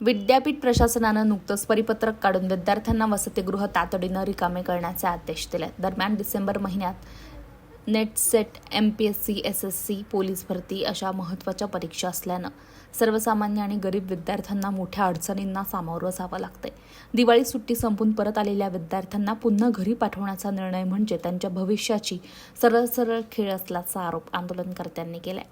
विद्यापीठ प्रशासनानं नुकतंच परिपत्रक काढून विद्यार्थ्यांना वसतिगृह तातडीनं रिकामे करण्याचे आदेश दिले. दरम्यान डिसेंबर महिन्यात NET SET M P S C S S C police भरती अशा महत्त्वाच्या परीक्षा असल्यानं सर्वसामान्य आणि गरीब विद्यार्थ्यांना मोठ्या अडचणींना सामोरं जावं लागतंय. दिवाळी सुट्टी संपून परत आलेल्या विद्यार्थ्यांना पुन्हा घरी पाठवण्याचा निर्णय म्हणजे त्यांच्या भविष्याची सरळ सरळ खेळ असल्याचा आरोप आंदोलनकर्त्यांनी केलाय.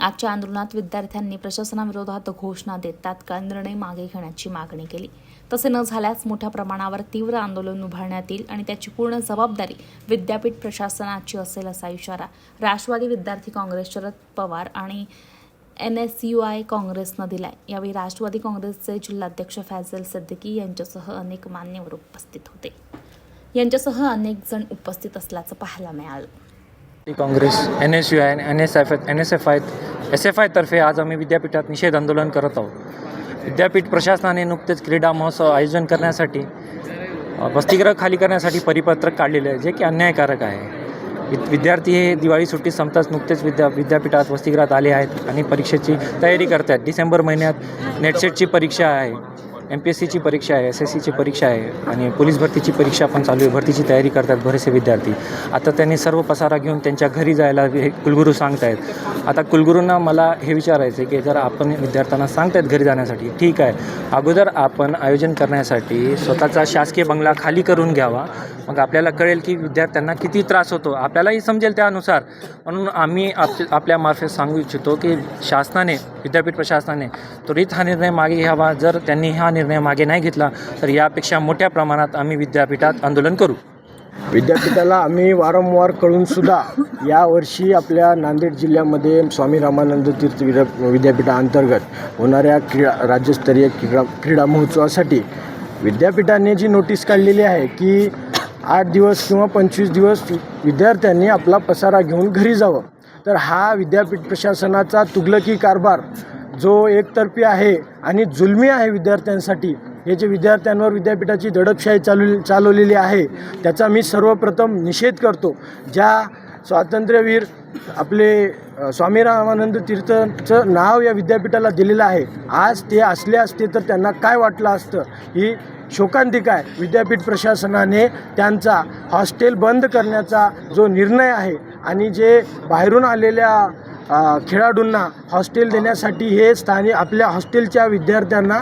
आजच्या आंदोलनात विद्यार्थ्यांनी प्रशासनाविरोधात घोषणा देत तात्काळ निर्णय मागे घेण्याची मागणी केली. तसे न झाल्यास मोठ्या प्रमाणावर तीव्र आंदोलन उभारण्यात येईल आणि त्याची पूर्ण जबाबदारी विद्यापीठ प्रशासनाची असेल असा इशारा राष्ट्रवादी विद्यार्थी काँग्रेस शरद पवार आणि एन एस यू आय काँग्रेसनं दिलाय. यावेळी राष्ट्रवादी काँग्रेसचे जिल्हाध्यक्ष फैजल सिद्दीकी यांच्यासह अनेक मान्यवर उपस्थित होते. यांच्यासह अनेक जण उपस्थित असल्याचं पाहायला मिळालं. Congress N S U I N S F N S F I S F आयतर्फे आज आम्ही विद्यापीठात निषेध आंदोलन करत आहोत. विद्यापीठ प्रशासनाने नुकतेच क्रीडा महोत्सव आयोजन करण्यासाठी अ, वसतिगृह खाली करण्यासाठी परिपत्रक काढलेले आहे जे की अन्यायकारक आहे. विद विद्यार्थी हे दिवाळी सुट्टी संपताच नुकतेच विद्या विद्यापीठात वसतिगृहात आले आहेत आणि परीक्षेची तयारी करत आहेत डिसेंबर महिन्यात नेटसेटची परीक्षा आहे. एम पी एस सीची परीक्षा आहे एस एस सीची परीक्षा आहे आणि पोलीस भरतीची परीक्षा पण चालू आहे. भरतीची तयारी करतात बरेचसे विद्यार्थी. आता त्यांनी सर्व पसारा घेऊन त्यांच्या घरी जायला हे कुलगुरू सांगतायत. आता कुलगुरूंना मला हे विचारायचं आहे की जर आपण विद्यार्थ्यांना सांगतायत घरी जाण्यासाठी ठीक आहे. अगोदर आपण आयोजन करण्यासाठी स्वतःचा शासकीय बंगला खाली करून घ्यावा. मग आपल्याला कळेल की विद्यार्थ्यांना किती त्रास होतो. आपल्यालाही समजेल त्यानुसार. म्हणून आम्ही आप आपल्यामार्फत सांगू इच्छितो की शासनाने विद्यापीठ प्रशासनाने त्वरित हा निर्णय मागे घ्यावा. जर त्यांनी हा निर्णय मागे नाही घेतला तर यापेक्षा मोठ्या प्रमाणात आम्ही विद्यापीठात आंदोलन करू. विद्यापीठाला आम्ही वारंवार कळूनसुद्धा यावर्षी आपल्या नांदेड जिल्ह्यामध्ये स्वामी रामानंद तीर्थ विद्या विद्यापीठाअंतर्गत होणाऱ्या क्रीडा राज्यस्तरीय क्रीडा क्रीडा महोत्सवासाठी विद्यापीठाने जी नोटीस काढलेली आहे की आठ दिवस किंवा पंचवीस दिवस विद्यार्थ्यांनी आपला पसारा घेऊन घरी जावं तर हा विद्यापीठ प्रशासनाचा तुगलकी कारभार जो एकतर्फी आहे आणि जुलमी आहे विद्यार्थ्यांसाठी हे जे विद्यार्थ्यांवर विद्यापीठाची दडपशाही चालू चालवलेली आहे त्याचा मी सर्वप्रथम निषेध करतो. ज्या स्वातंत्र्यवीर आपले स्वामी रामानंद तीर्थचं नाव या विद्यापीठाला दिलेलं आहे आज ते असले असते तर त्यांना काय वाटलं असतं? ही शोकांतिका आहे. विद्यापीठ प्रशासनाने त्यांचा हॉस्टेल बंद करण्याचा जो निर्णय आहे आणि जे बाहेरून आलेल्या खेळाडूंना हॉस्टेल देण्यासाठी हे स्थानिक आपल्या हॉस्टेलच्या विद्यार्थ्यांना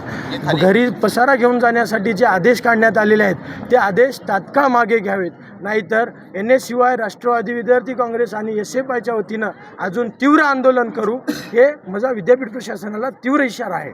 घरी पसारा घेऊन जाण्यासाठी जे आदेश काढण्यात आलेले आहेत ते आदेश तात्काळ मागे घ्यावेत. नाहीतर N S U I Rashtravadi Vidyarthi Congress आणि एस एफ आयच्या वतीनं अजून तीव्र आंदोलन करू. हे माझा विद्यापीठ प्रशासनाला तीव्र इशारा आहे.